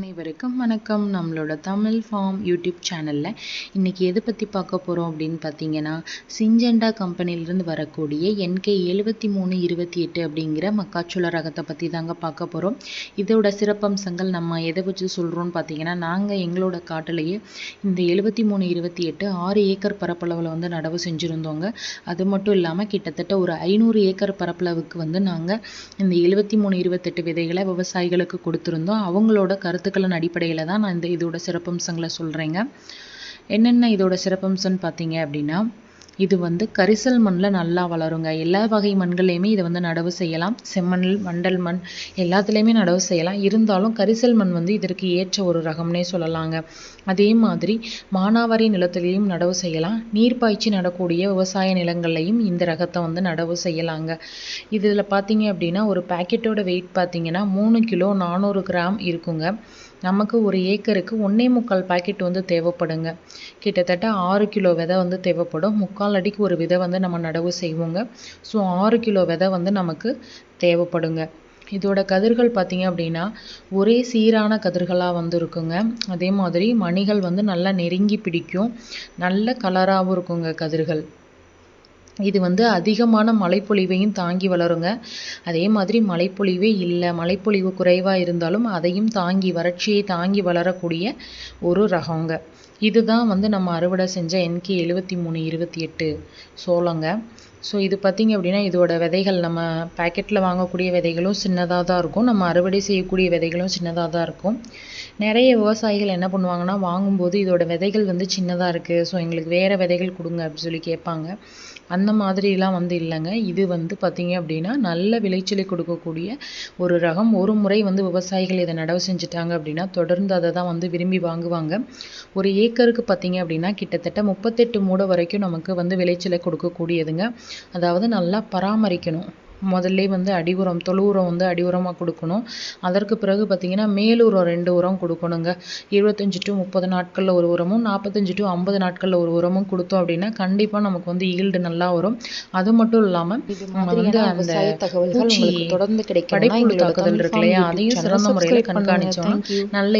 அனைவருக்கும் வணக்கம். நம்மளோட தமிழ் ஃபார்ம் யூடியூப் சேனலில் இன்றைக்கி எதை பற்றி பார்க்க போகிறோம் அப்படின்னு பார்த்தீங்கன்னா சிஞ்செண்டா கம்பெனியிலிருந்து வரக்கூடிய என்கே எழுபத்தி மூணு இருபத்தி எட்டு அப்படிங்கிற மக்காச்சோள ரகத்தை பற்றி தாங்க பார்க்க போகிறோம் இதோட சிறப்பம்சங்கள் நம்ம எதை வச்சு சொல்கிறோம்னு பார்த்தீங்கன்னா நாங்கள் எங்களோட காட்டிலேயே இந்த எழுபத்தி மூணு இருபத்தி எட்டு ஆறு ஏக்கர் பரப்பளவில் வந்து நடவு செஞ்சுருந்தோங்க. அது மட்டும் இல்லாமல் கிட்டத்தட்ட ஒரு ஐநூறு ஏக்கர் பரப்பளவுக்கு வந்து நாங்கள் இந்த எழுபத்தி மூணு இருபத்தெட்டு விதைகளை விவசாயிகளுக்கு கொடுத்துருந்தோம். அவங்களோட கருத்து கருத்துக்களின் அடிப்படையில் தான் நான் இந்த இதோட சிறப்பம்சங்களை சொல்கிறேங்க என்னென்ன இதோட சிறப்பம்சம்னு பார்த்தீங்க அப்படின்னா இது வந்து கரிசல் மண்ணில் நல்லா வளருங்க. எல்லா வகை மண்கள்லையுமே இதை வந்து நடவு செய்யலாம். செம்மண் மண்டல் மண் எல்லாத்துலேயுமே நடவு செய்யலாம். இருந்தாலும் கரிசல் மண் வந்து இதற்கு ஏற்ற ஒரு ரகம்னே சொல்லலாங்க. அதே மாதிரி மானாவாரி நிலத்திலையும் நடவு செய்யலாம். நீர் பாய்ச்சி நடக்கூடிய விவசாய நிலங்கள்லையும் இந்த ரகத்தை வந்து நடவு செய்யலாங்க. இதில் பார்த்தீங்க அப்படின்னா ஒரு பேக்கெட்டோட வெயிட் பார்த்தீங்கன்னா மூணு கிலோ நானூறு கிராம் இருக்குங்க. நமக்கு ஒரு ஏக்கருக்கு ஒன்றே முக்கால் பாக்கெட் வந்து தேவைப்படுங்க. கிட்டத்தட்ட ஆறு கிலோ விதை வந்து தேவைப்படும். முக்கால் அடிக்கு ஒரு விதை வந்து நம்ம நடவு செய்வோங்க. ஸோ ஆறு கிலோ விதை வந்து நமக்கு தேவைப்படுங்க. இதோட கதிர்கள் பார்த்தீங்க அப்படின்னா ஒரே சீரான கதிர்களாக வந்து இருக்குங்க அதே மாதிரி மணிகள் வந்து நல்லா நெருங்கி பிடிக்கும். நல்ல கலராகவும் இருக்குங்க கதிர்கள். இது வந்து அதிகமான மழைப்பொழிவையும் தாங்கி வளருங்க. அதே மாதிரி மழைப்பொழிவே இல்லை. மழைப்பொழிவு குறைவாக இருந்தாலும் அதையும் தாங்கி வறட்சியை தாங்கி வளரக்கூடிய ஒரு ரகங்க. இதுதான் வந்து நம்ம அறுவடை செஞ்ச என்கே எழுபத்தி மூணு இருபத்தி எட்டு சோளங்க. ஸோ இது பார்த்திங்க அப்படின்னா இதோட விதைகள் நம்ம பேக்கெட்டில் வாங்கக்கூடிய விதைகளும் சின்னதாக தான் இருக்கும். நம்ம அறுவடை செய்யக்கூடிய விதைகளும் சின்னதாக தான் இருக்கும். நிறைய விவசாயிகள் என்ன பண்ணுவாங்கன்னா வாங்கும்போது இதோட விதைகள் வந்து சின்னதாக இருக்குது ஸோ எங்களுக்கு வேறு விதைகள் கொடுங்க அப்படின்னு சொல்லி கேட்பாங்க. அந்த மாதிரிலாம் வந்து இல்லைங்க. இது வந்து பார்த்திங்க அப்படின்னா நல்ல விளைச்சலை கொடுக்கக்கூடிய ஒரு ரகம். ஒரு முறை வந்து விவசாயிகள் இதை நடவு செஞ்சுட்டாங்க அப்படின்னா தொடர்ந்து அதை தான் வந்து விரும்பி வாங்குவாங்க. ஒரு ஏக்கருக்கு பார்த்திங்க அப்படின்னா கிட்டத்தட்ட முப்பத்தெட்டு மூடை வரைக்கும் நமக்கு வந்து விளைச்சலை கொடுக்கக்கூடியதுங்க. அதாவது நல்லா பராமரிக்கணும். முதல்ல வந்து அடி உரம் தொழு உரம் வந்து அடி உரமாக கொடுக்கணும். அதற்கு பிறகு பார்த்திங்கன்னா மேலுரம் ரெண்டு உரம் கொடுக்கணுங்க. இருபத்தஞ்சி டு முப்பது நாட்களில் ஒரு உரமும் நாற்பத்தஞ்சு டு ஐம்பது நாட்களில் ஒரு உரமும் கொடுத்தோம் அப்படின்னா கண்டிப்பாக நமக்கு வந்து ஈல்டு நல்லா வரும். அது மட்டும் இல்லாமல் வந்து அந்த தகவல்கள் தொடர்ந்து கிடைக்கும் படைப்புழு தாக்குதல் இருக்கு இல்லையா? அதையும் சிறந்த முறையில் கண்காணிச்சோம்னா நல்ல